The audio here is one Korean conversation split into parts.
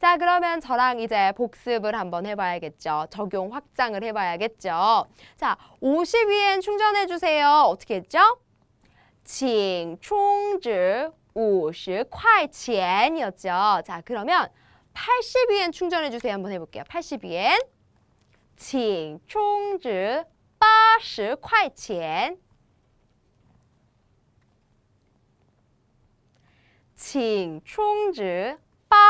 자, 그러면 저랑 이제 복습을 한번 해봐야겠죠. 적용 확장을 해봐야겠죠. 자, 50위엔 충전해 주세요. 어떻게 했죠? 请充值50块钱이었죠. 자, 그러면 80위엔 충전해 주세요. 한번 해볼게요. 80위엔 请充值80块钱请充值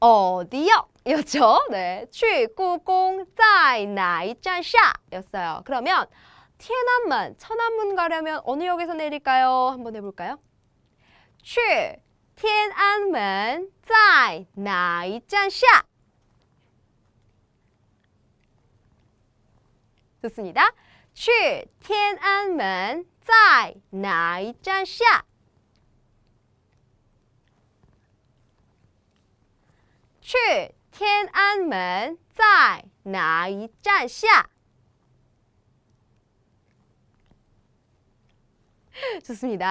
어디요? 였죠? 네. 去故宫在哪一站下? 였어요. 그러면 thiên安门, 천안문 가려면 어느 역에서 내릴까요? 한번 해볼까요? 去天安门在哪一站下? 좋습니다. 去天安门在哪一站下? 去天安门在哪一站下? 좋습니다.